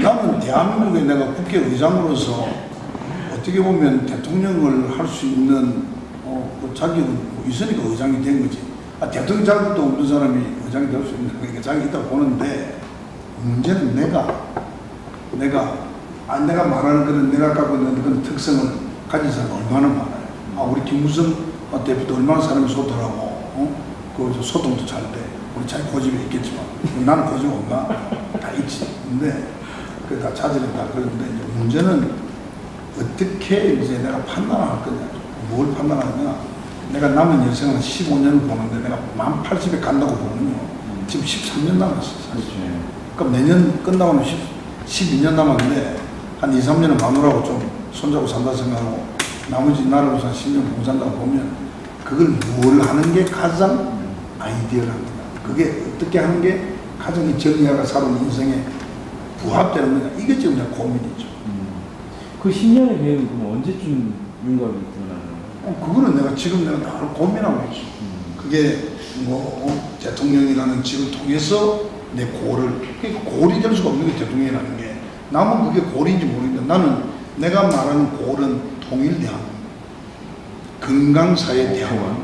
나는 대한민국의 내가 국회의장으로서 어떻게 보면 대통령을 할 수 있는 어, 그 자격은 뭐 있으니까 의장이 된 거지. 아, 대통령 자격도 없는 사람이 의장이 될 수 있는 그러니까 자격이 있다고 보는데 문제는 내가 내가 아, 내가 말하는 그런 내가 갖고 있는 그런 특성을 가진 사람이 얼마나 많아요. 아, 우리 김무성 어, 대표도 얼마나 사람이 소통하고 어? 그 소통도 잘 돼. 우리 자기 고집이 있겠지만 나는 고집 없나? 다 있지. 근데 다 자질이 다 그런데 이제 문제는 어떻게 이제 내가 판단할 거냐. 뭘 판단하냐. 내가 남은 인생은 15년을 보는데 내가 만 80에 간다고 보면요. 지금 13년 남았어, 사실. 그럼 내년 끝나고는 10, 12년 남았는데 한 2, 3년은 마누라고 좀 손잡고 산다 생각하고 나머지 나를 위해서 한 10년 봉사한다고 보면 그걸 뭘 하는 게 가장 아이디어랍니다. 그게 어떻게 하는 게 가장 이 정의아가 살아온 인생에 부합되는 거냐. 이게 지금 내 고민이죠. 그 10년의 계획은 그럼 언제쯤 윤곽이 드러나는 거예요? 어, 그거는 내가 지금 내가 나를 고민하고 있어. 그게 뭐 어, 대통령이라는 직을 통해서 내 고를 그게 고리 될 수가 없는 게 대통령이라는 게 남은 그게 고리인지 모르겠는데 나는 내가 말하는 고는 통일 대한민국 건강 사회 대한민국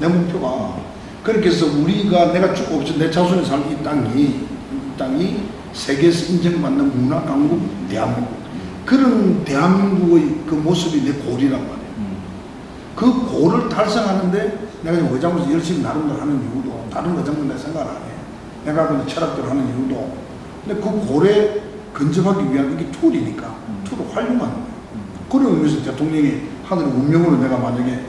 내 목표가 그렇게 해서 우리가 내가 쭉 없이 내 자손이 이 땅이 이 땅이 세계에서 인정받는 문화 강국 대한민국 그런 대한민국의 그 모습이 내 고리란 말이에요. 그 고를 달성하는데 내가 지금 의장으로서 열심히 나름대로 하는 이유도 다른 의장은 내 생각 안 해. 내가 그 철학대로 하는 이유도 근데 그 고래 근접하기 위한 이게 툴이니까 툴을 활용하는 거예요. 그런 의미에서 대통령이 하늘의 운명으로 내가 만약에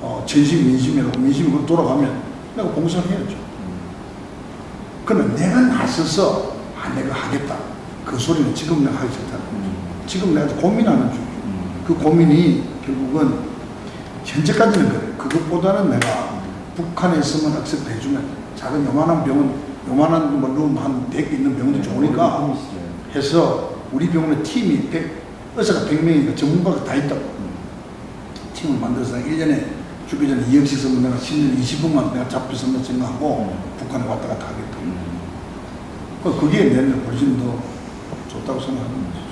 어, 전심 민심이라고 민심이 그 돌아가면 내가 봉사를 해야죠. 그러면 내가 나서서 아 내가 하겠다. 그 소리는 지금 내가 하기 거죠. 지금 내가 고민하는 중이에요. 그 고민이 결국은 현재까지는 그래. 그것보다는 내가 북한에 있으면 학습해주면 작은 요만한 병원, 요만한 뭐 룸 한 100개 있는 병원도 좋으니까 꿈이시죠. 해서 우리 병원에 팀이 100, 의사가 100명이니까 전문가가 다 있다고. 팀을 만들어서 1년에 죽기 전에 2억씩 쓰면 내가 10년 20억만 내가 잡혀 선다 생각하고 북한에 왔다 갔다 하겠다. 그 그게 내는 훨씬 더 좋다고 생각하는 거죠.